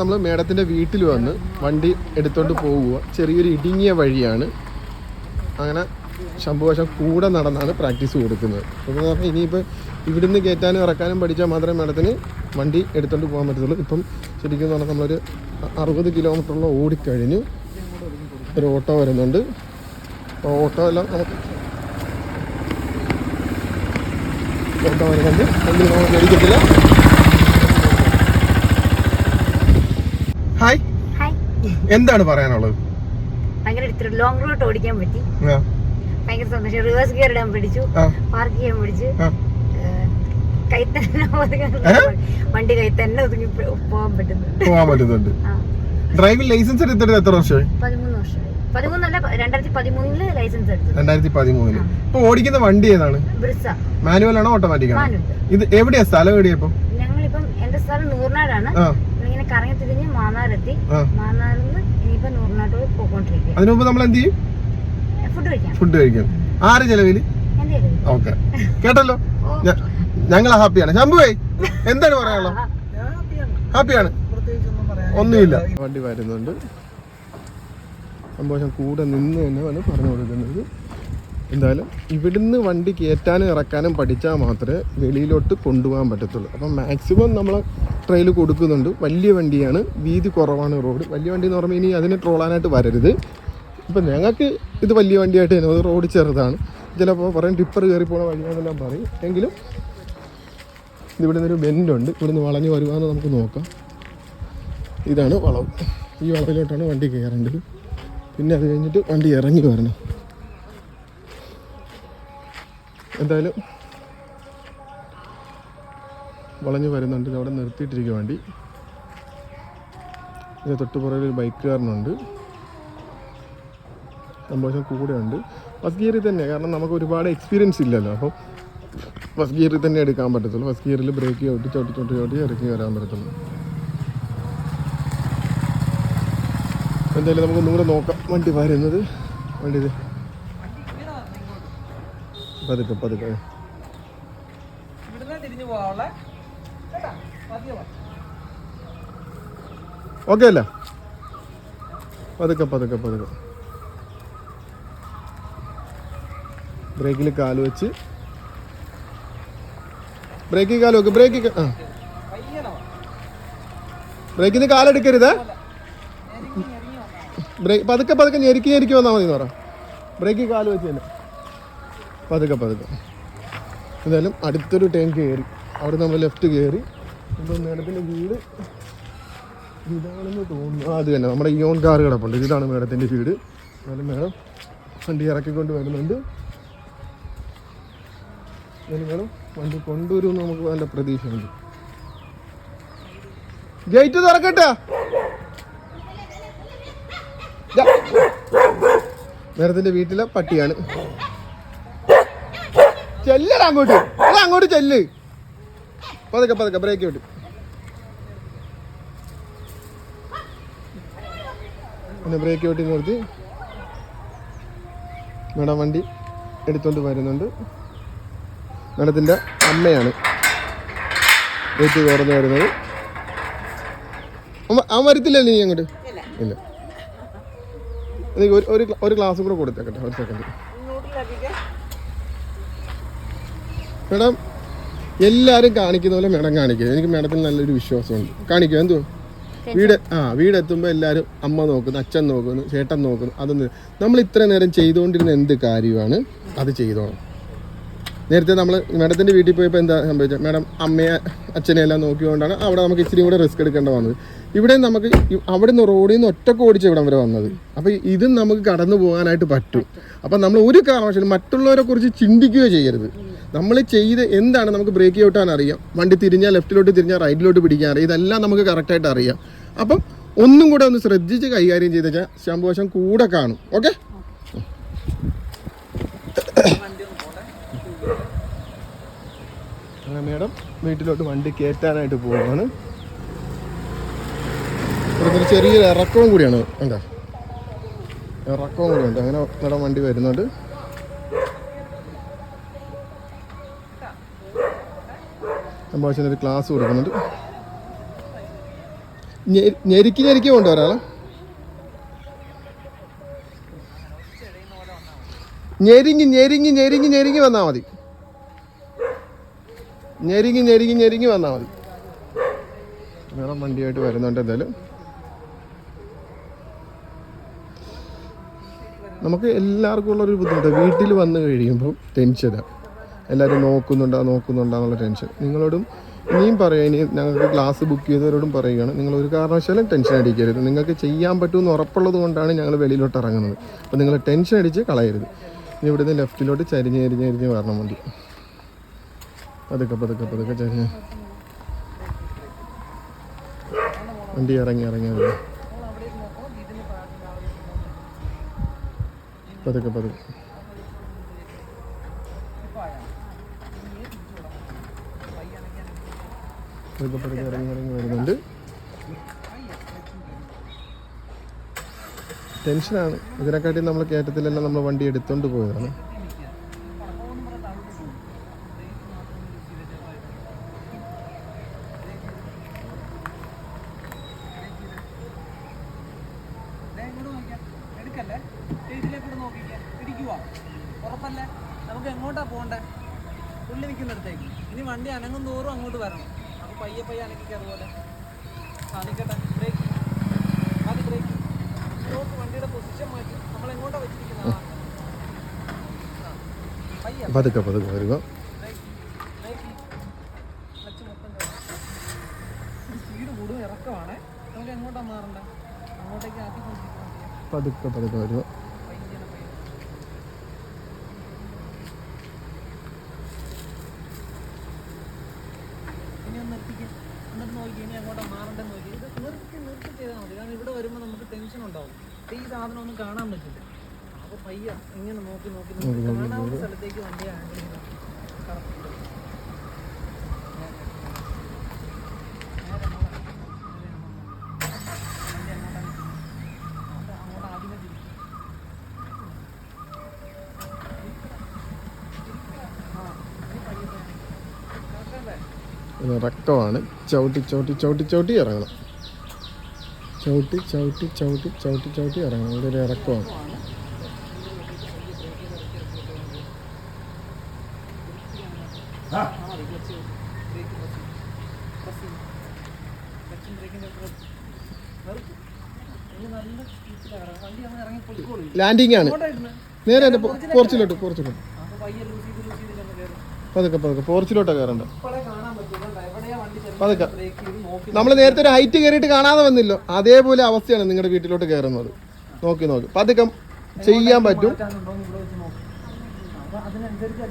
നമ്മൾ മേഡത്തിന്റെ വീട്ടിൽ വന്ന് വണ്ടി എടുത്തോണ്ട് പോവുക ചെറിയൊരു ഇടുങ്ങിയ വഴിയാണ്. അങ്ങനെ ശംഭുവശം കൂടെ നടന്നാണ് പ്രാക്ടീസ് കൊടുക്കുന്നത്. അപ്പോൾ പറഞ്ഞാൽ ഇനിയിപ്പോൾ ഇവിടുന്ന് കയറ്റാനും ഇറക്കാനും പഠിച്ചാൽ മാത്രമേ മേഡത്തിന് വണ്ടി എടുത്തോണ്ട് പോകാൻ പറ്റത്തുള്ളൂ. ഇപ്പം ശരിക്കും പറഞ്ഞാൽ നമ്മളൊരു അറുപത് കിലോമീറ്ററോളം ഓടിക്കഴിഞ്ഞു ഒരു ഓട്ടോ വരുന്നുണ്ട്. അപ്പോൾ ഓട്ടോ എല്ലാം നമുക്ക് ഓട്ടോ വരുന്നുണ്ട്. വണ്ടി നമുക്ക് മേടിക്കത്തില്ല. ഹായ് എന്താണ് പറയാനുള്ളത്? ഭയങ്കര ലോങ് റൂട്ട് ഓടിക്കാൻ പറ്റി. ഭയങ്കര സന്തോഷം. റിവേഴ്സ് ഗിയർ ഇടാൻ പഠിച്ചു പാർക്ക് ചെയ്യാൻ. ഏഹ്, കൈ തന്നെ വണ്ടി കൈ തന്നെ ഒതുങ്ങി പോകാൻ പറ്റുന്നുണ്ട്. പോകാൻ പറ്റുന്നുണ്ട്. ഡ്രൈവിംഗ് ലൈസൻസ് എടുത്തിട്ട് എത്ര വർഷമായി? പതിമൂന്ന് വർഷമായി. പതിമൂന്നല്ല രണ്ടായിരത്തി പതിമൂന്നിൽ ലൈസൻസ് എടുത്തു രണ്ടായിരത്തി പതിമൂന്നിൽ ഇപ്പൊ ഓടിക്കുന്ന വണ്ടി ഏതാണ്? മാനുവൽ ആണോ ഓട്ടോമാറ്റിക് ആണോ? ഇത് എവിടെയാ സ്ഥലം എവിടെയാ ഇപ്പൊ? ഞങ്ങളിപ്പം എന്റെ സ്ഥലം നൂറിനാടാണ്. കറങ്ങി തിരിഞ്ഞ് മാന്നാരെത്തി. ആ. മാന്നാറിൽ നിന്ന് ഇനിയിപ്പോ നൂറിനാട്ടോട് പോയിക്കൊണ്ടിരിക്കുക അതിനു മുമ്പ് നമ്മൾ എന്ത് ചെയ്യും? ഫുഡ് കഴിക്കാം. ഫുഡ് കഴിക്കും. ആറ് ചെലവിൽ. ഓക്കെ. കേട്ടല്ലോ? ഞങ്ങൾ ഹാപ്പിയാണ്. ശംഭുവേ എന്താണ് പറയാനുള്ളത്? ഹാപ്പിയാണ്. ഒന്നുമില്ല. വണ്ടി വരുന്നുണ്ട്. സന്തോഷം കൂടെ നിന്ന് തന്നെ പറഞ്ഞു കൊടുക്കുന്നത്. എന്തായാലും ഇവിടുന്ന് വണ്ടി കയറ്റാനും ഇറക്കാനും പഠിച്ചാൽ മാത്രമേ വെളിയിലോട്ട് കൊണ്ടുപോകാൻ പറ്റത്തുള്ളൂ. അപ്പം മാക്സിമം നമ്മൾ ട്രെയിൽ കൊടുക്കുന്നുണ്ട്. വലിയ വണ്ടിയാണ്. വീതി കുറവാണ് റോഡ് വലിയ വണ്ടി എന്ന് പറയുമ്പോൾ ഇനി അതിനെ ട്രോളാനായിട്ട് വരരുത്. ഇപ്പം ഞങ്ങൾക്ക് ഇത് വലിയ വണ്ടിയായിട്ട് തന്നെ. റോഡ് ചെറുതാണ്. ചിലപ്പോൾ പറയും ടിപ്പർ കയറി പോണ വഴിയാണെന്നെല്ലാം പറയും. എങ്കിലും ഇവിടെ നിന്നൊരു ബെൻഡുണ്ട് ഇവിടെ നിന്ന് വളഞ്ഞ് വരുവാന്ന് നമുക്ക് നോക്കാം. ഇതാണ് വളവ് ഈ വളവിലോട്ടാണ് വണ്ടി കയറേണ്ടത്. പിന്നെ അത് കഴിഞ്ഞിട്ട് വണ്ടി ഇറങ്ങി വരണം. എന്തായാലും വളഞ്ഞു വരുന്നുണ്ട്. അവിടെ നിർത്തിയിട്ടിരിക്കുക വണ്ടി. ഇത് തൊട്ടുപുറകിൽ ഒരു ബൈക്കുകാരനുണ്ട്. സന്തോഷം കൂടെ ഉണ്ട് ഫസ്റ്റ് ഗിയറിൽ തന്നെ കാരണം നമുക്ക് ഒരുപാട് എക്സ്പീരിയൻസ് ഇല്ലല്ലോ. അപ്പം ഫസ്റ്റ് ഗിയറിൽ തന്നെ എടുക്കാൻ പറ്റത്തുള്ളൂ. ഫസ്റ്റ് ഗിയറിൽ ബ്രേക്ക് ചവിട്ടി ചവിട്ടി ചോട്ടി ചവിട്ടി ഇറക്കി വരാൻ പറ്റത്തുള്ളൂ. എന്തായാലും നമുക്ക് ഒന്നുകൂടെ നോക്കാം. വണ്ടി വരുന്നത്. വണ്ടി ഇത് പതുക്കെ പതുക്കെ. ഓക്കെ അല്ല? പതുക്കെ പതുക്കെ പതുക്കെ. ബ്രേക്കിൽ കാൽ വെച്ച്. ബ്രേക്കിൽ കാൽ വെക്ക് ബ്രേക്കിൽ ആ. ബ്രേക്കിൽ നിന്ന് കാലെടുക്കരുത്. ബ്രേക്ക് പതുക്കെ പതുക്കെ ഞെരുക്കി ഞെരുക്കി വന്നാൽ മതി എന്ന് പറ. ബ്രേക്കിൽ കാൽ വെച്ച് തന്നെ. പതുക്കെ പതുക്കെ. എന്തായാലും അടുത്തൊരു ടേം കയറി. അവിടെ നമ്മൾ ലെഫ്റ്റ് കയറി. ഇപ്പം മേഡത്തിന്റെ വീട് ഇതാണെന്ന് തോന്നുന്നു. അത് തന്നെ. നമ്മുടെ ഇയോൺ കാർ കിടപ്പുണ്ട്. ഇതാണ് മേഡത്തിന്റെ വീട്. എന്നാലും മേഡം വണ്ടി ഇറക്കിക്കൊണ്ട് വരുന്നുണ്ട്. എന്നാലും മേഡം വണ്ടി കൊണ്ടുവരുമെന്ന് നമുക്ക് നല്ല പ്രതീക്ഷയുണ്ട്. ഗേറ്റ് തുറക്കട്ടെ? മേഡത്തിന്റെ വീട്ടിലെ പട്ടിയാണ്. ചെല്ലടാ അങ്ങോട്ട്. അങ്ങോട്ട് ചെല്ല്. പതുക്കെ പതുക്കെ ബ്രേക്ക് വിട്ടു പിന്നെ ബ്രേക്ക് വിട്ടി നിർത്തി. മേഡം വണ്ടി എടുത്തോണ്ട് വരുന്നുണ്ട്. മേഡത്തിന്റെ അമ്മയാണ്. വെയിറ്റ് തുറന്ന് വരുന്നത്. അവൻ- വരത്തില്ല നീ അങ്ങോട്ട്? ഇല്ല. എനിക്ക് ഒരു ഒരു ഗ്ലാസ് കൂടെ കൊടുത്തേക്കട്ടെ ഒരു സെക്കൻഡ് മേഡം എല്ലാവരും കാണിക്കുന്ന പോലെ മേഡം കാണിക്കുക എനിക്ക് മേഡത്തിന് നല്ലൊരു വിശ്വാസമുണ്ട്. കാണിക്കുക എന്തോ വീട് ആ വീടെത്തുമ്പോൾ എല്ലാവരും അമ്മ നോക്കുന്നു അച്ഛൻ നോക്കുന്നു ചേട്ടൻ നോക്കുന്നു അതൊന്നും നമ്മൾ ഇത്ര നേരം ചെയ്തുകൊണ്ടിരുന്ന എന്ത് കാര്യമാണ്? അത് ചെയ്തോണം നേരത്തെ നമ്മൾ മേഡത്തിന്റെ വീട്ടിൽ പോയപ്പോൾ എന്താ സംഭവിച്ചത് മേഡം അമ്മയെ അച്ഛനെ എല്ലാം നോക്കിക്കൊണ്ടാണ് അവിടെ നമുക്ക് ഇച്ചിരി കൂടെ റിസ്ക് എടുക്കേണ്ട വന്നത്. ഇവിടെ നമുക്ക് അവിടെ നിന്ന് റോഡിൽ നിന്ന് ഒറ്റയ്ക്ക് ഓടിച്ച് ഇവിടം വരെ വന്നത്. അപ്പോൾ ഇതും നമുക്ക് കടന്നു പോകാനായിട്ട് പറ്റും. അപ്പം നമ്മൾ ഒരു കാരണവശാലും മറ്റുള്ളവരെ കുറിച്ച് ചിന്തിക്കുകയോ ചെയ്യരുത്. നമ്മൾ ചെയ്ത് എന്താണ് നമുക്ക് ബ്രേക്ക് ഔട്ടാൻ അറിയാം. വണ്ടി തിരിഞ്ഞാൽ ലെഫ്റ്റിലോട്ട് തിരിഞ്ഞാൽ റൈറ്റിലോട്ട് പിടിക്കാൻ അറിയാം. ഇതെല്ലാം നമുക്ക് കറക്റ്റായിട്ട് അറിയാം. അപ്പം ഒന്നും കൂടെ ഒന്ന് ശ്രദ്ധിച്ച് കൈകാര്യം ചെയ്ത് വെച്ചാൽ ശംഭുവശം കൂടെ കാണും. ഓക്കെ അങ്ങനെ മേഡം വീട്ടിലോട്ട് വണ്ടി കയറ്റാനായിട്ട് പോവുകയാണ്. ഒരു ചെറിയൊരു ഇറക്കവും കൂടിയാണ്. എന്താ ഇറക്കവും കൂടി ഉണ്ട്. അങ്ങനെ മേഡം വണ്ടി വരുന്നുണ്ട്. ഒരു ക്ലാസ് കൊടുക്കുന്നുണ്ട്. ഞെരുക്കി ഞെരുക്കി ഞെരുക്കി ഒരാളെ ഞെരിങ്ങി ഞെരിങ്ങി ഞെരിങ്ങി ഞെരിങ്ങി വന്നാൽ മതി. ഞെരിങ്ങി ഞെരുങ്ങി ഞെരുങ്ങി വന്നാൽ മതി. വേറെ വണ്ടിയായിട്ട് വരുന്നുണ്ട് എന്തായാലും. നമുക്ക് എല്ലാവർക്കും ഉള്ളൊരു ബുദ്ധിമുട്ട്. വീട്ടിൽ വന്ന് കഴിയുമ്പോൾ ടെൻഷനാണ് എല്ലാവരും നോക്കുന്നുണ്ടോ നോക്കുന്നുണ്ടോ എന്നുള്ള ടെൻഷൻ നിങ്ങളോടും ഇനിയും പറയാം. ഇനി ഞങ്ങൾക്ക് ക്ലാസ് ബുക്ക് ചെയ്തവരോടും പറയുകയാണ്. നിങ്ങൾ ഒരു കാരണവശാലും ടെൻഷൻ അടിക്കരുത്. നിങ്ങൾക്ക് ചെയ്യാൻ പറ്റുമെന്ന് ഉറപ്പുള്ളത് കൊണ്ടാണ് ഞങ്ങൾ വെളിയിലോട്ട് ഇറങ്ങുന്നത്. അപ്പോൾ നിങ്ങൾ ടെൻഷൻ അടിച്ച് കളയരുത്. ഇനി ഇവിടുന്ന് ലെഫ്റ്റിലോട്ട് ചരിഞ്ഞ് ചരിഞ്ഞ് ചരിഞ്ഞ് വരണം വണ്ടി. പതുക്കെ പതുക്കെ പതുക്കെ ചരിഞ്ഞ്. വണ്ടി ഇറങ്ങി ഇറങ്ങി പതുക്കെ പതുക്കെ. പതുക്കെ പതുക്കെ ഇറങ്ങി ഇറങ്ങി വരുന്നുണ്ട്. ടെൻഷനാണ്. ഇതിനെക്കാട്ടി നമ്മൾ കയറ്റത്തിലെല്ലാം നമ്മൾ വണ്ടി എടുത്തുകൊണ്ട് പോയതാണ്. എടുക്കല്ലേ ദേ ഇവിടെ കൂടെ നോക്കിക്കേ. ഇടിക്കുവാ. ഉറപ്പല്ലേ? നമുക്ക് എങ്ങോട്ടാ പോകണ്ടേ? പുള്ളി നിൽക്കുന്നിടത്തേക്ക് ഇനി വണ്ടി അനങ്ങും തോറും അങ്ങോട്ട് വരണം. അപ്പോൾ പയ്യെ പയ്യെ അനങ്ങിക്ക് അതുപോലെ. സാധിക്കട്ടെ? ബ്രേക്ക് ആദ്യം ബ്രേക്ക് സ്റ്റോപ്പ് വണ്ടിയുടെ പൊസിഷൻ മാറ്റി. നമ്മൾ എങ്ങോട്ടാ വെച്ചിരിക്കുന്നത്. പയ്യെ. പതുക്കെ പതുക്കെ വരിക ബ്രേക്ക് ബ്രേക്ക് ക്ലച്ച് മൊത്തം സ്പീഡ് കൂടും ഇറക്കമാണേ നമുക്ക് എങ്ങോട്ടാ മാറണ്ടേ അങ്ങോട്ടേക്ക് ആക്കി കൊണ്ടിരിക്കണം പതുക്കെ പതുക്കെ വരിക പയ്യനെ പയ്യനെ ഇനി ഒന്ന് നിർത്തിക്ക് എന്നിട്ട് നോക്കി ഇനി അങ്ങോട്ടാ മാറണ്ടെന്ന് നോക്കി ഇത് നിർത്തി നിർത്തി ചെയ്താൽ മതി കാരണം ഇവിടെ വരുമ്പോൾ നമുക്ക് ടെൻഷൻ ഉണ്ടാവും ഇത് ഈ സാധനം ഒന്നും കാണാൻ പറ്റില്ല. അപ്പോൾ പയ്യ. ഇങ്ങനെ നോക്കി നോക്കി നോക്കി കാണാവുന്ന സ്ഥലത്തേക്ക് വണ്ടി ആംഗിൾ കറക്റ്റ് അങ്ങോട്ട് ആദ്യമേ തിരിക്കും ഇത് ഇറക്കമാണ് ചവിട്ടി ചവിട്ടി ചവിട്ടി ചവിട്ടി ഇറങ്ങണം. ചവിട്ടി ചവിട്ടി ചവിട്ടി ചവിട്ടി ചവിട്ടി ഇറങ്ങണം. ഇതൊരു ഇറക്കമാണ്. ലാൻഡിങ് ആണ്. നേരെ എന്റെ പോർച്ചിലോട്ട് പോർച്ചിലോട്ട് പതുക്കെ പതുക്കെ. പോർച്ചിലോട്ടാണ് കയറണ്ട പതുക്കെ. നമ്മൾ നേരത്തെ ഒരു ഹൈറ്റ് കയറിയിട്ട് കാണാതെ വന്നില്ലോ. അതേപോലെ അവസ്ഥയാണ് നിങ്ങളുടെ വീട്ടിലോട്ട് കയറുന്നത് നോക്കി നോക്കി. പതുക്കെ ചെയ്യാൻ പറ്റും. അതിനനുസരിച്ച്